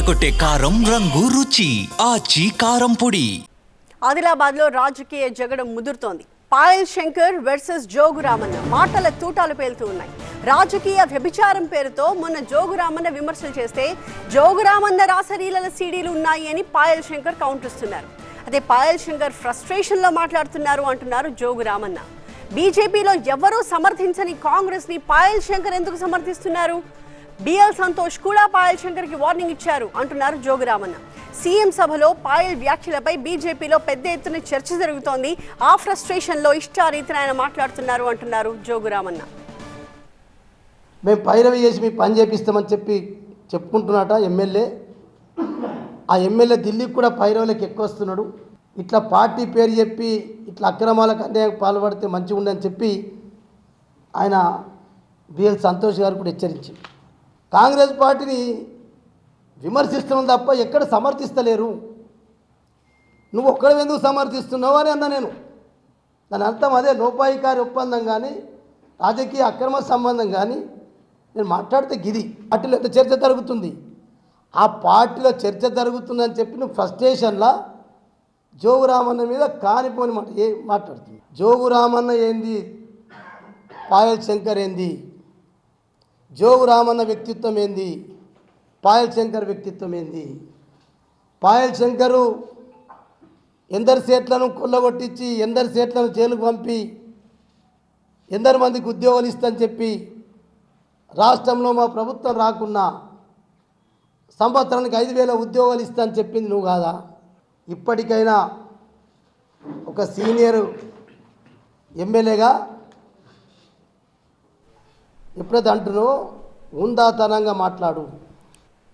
అదరగొట్టే కారం రంగు రుచి ఆచి కారం పొడి. ఆదిలాబాద్లో రాజకీయ జగడం ముదురుతోంది. పాయల్ శంకర్ వర్సెస్ జోగురామన్న మాటల తూటాలు పేలుతూ ఉన్నాయి. రాజకీయ వ్యభిచారం పేరుతో మొన్న జోగురామన్న విమర్శలు చేస్తే జోగురామన్న రాసలీలల సీడీలు ఉన్నాయి అని పాయల్ శంకర్ కౌంటర్ ఇస్తున్నారు అదే పాయల్ శంకర్ ఫ్రస్ట్రేషన్లో మాట్లాడుతున్నారు అంటున్నారు జోగురామన్న. బీజేపీలో ఎవరూ సమర్థించని కాంగ్రెస్ని పాయల్ శంకర్ ఎందుకు సమర్థిస్తున్నారు? బిఎల్ సంతోష్ కూడా పాయల్ శంకర్కి వార్నింగ్ ఇచ్చారు అంటున్నారు జోగురామన్న. సీఎం సభలో పాయల్ వ్యాఖ్యలపై బీజేపీలో పెద్ద ఎత్తున చర్చ జరుగుతోంది. ఆ ఫ్రస్ట్రేషన్లో ఇష్టారీతిన ఆయన మాట్లాడుతున్నారు అంటున్నారు జోగురామన్న. మేము పైరవి చేసి మీ పని చేపిస్తామని చెప్పి చెప్పుకుంటున్నట ఎమ్మెల్యే. ఆ ఎమ్మెల్యే ఢిల్లీకి కూడా పైరవులకు ఎక్కువ వస్తున్నాడు. ఇట్లా పార్టీ పేరు చెప్పి ఇట్లా అక్రమాలకు అన్యాయం పాల్పడితే మంచిగా ఉండని చెప్పి ఆయన బిఎల్ సంతోష్ గారు కూడా హెచ్చరించింది కాంగ్రెస్ పార్టీని విమర్శిస్తున్నాం తప్ప ఎక్కడ సమర్థిస్తలేరు. నువ్వు ఒక్కడ ఎందుకు సమర్థిస్తున్నావు అని అన్నా నేను. దాని అర్థం అదే లోపాయికారి ఒప్పందం కానీ రాజకీయ అక్రమ సంబంధం కానీ నేను మాట్లాడితే గిది. పార్టీలో ఎంత చర్చ జరుగుతుంది? ఆ పార్టీలో చర్చ జరుగుతుందని చెప్పి నువ్వు ఫ్రస్ట్రేషన్లా జోగురామన్న మీద కానిపోని మాట ఏ మాట్లాడుతుంది? జోగురామన్న ఏంది? పాయల్ శంకర్ ఏంది? జోగు రామన్న వ్యక్తిత్వం ఏంది? పాయల్ శంకర్ వ్యక్తిత్వం ఏంది? పాయల్ శంకరు ఎందరి సీట్లను కొల్లగొట్టించి ఎందరి సీట్లను జైలుకు పంపి ఎందరి మందికి ఉద్యోగాలు ఇస్తని చెప్పి రాష్ట్రంలో మా ప్రభుత్వం రాకున్నా సంవత్సరానికి ఐదు వేల ఉద్యోగాలు ఇస్తా అని చెప్పింది నువ్వు కాదా? ఇప్పటికైనా ఒక సీనియర్ ఎమ్మెల్యేగా ఎప్పుడైతే అంటున్నావో ఉందాతనంగా మాట్లాడు.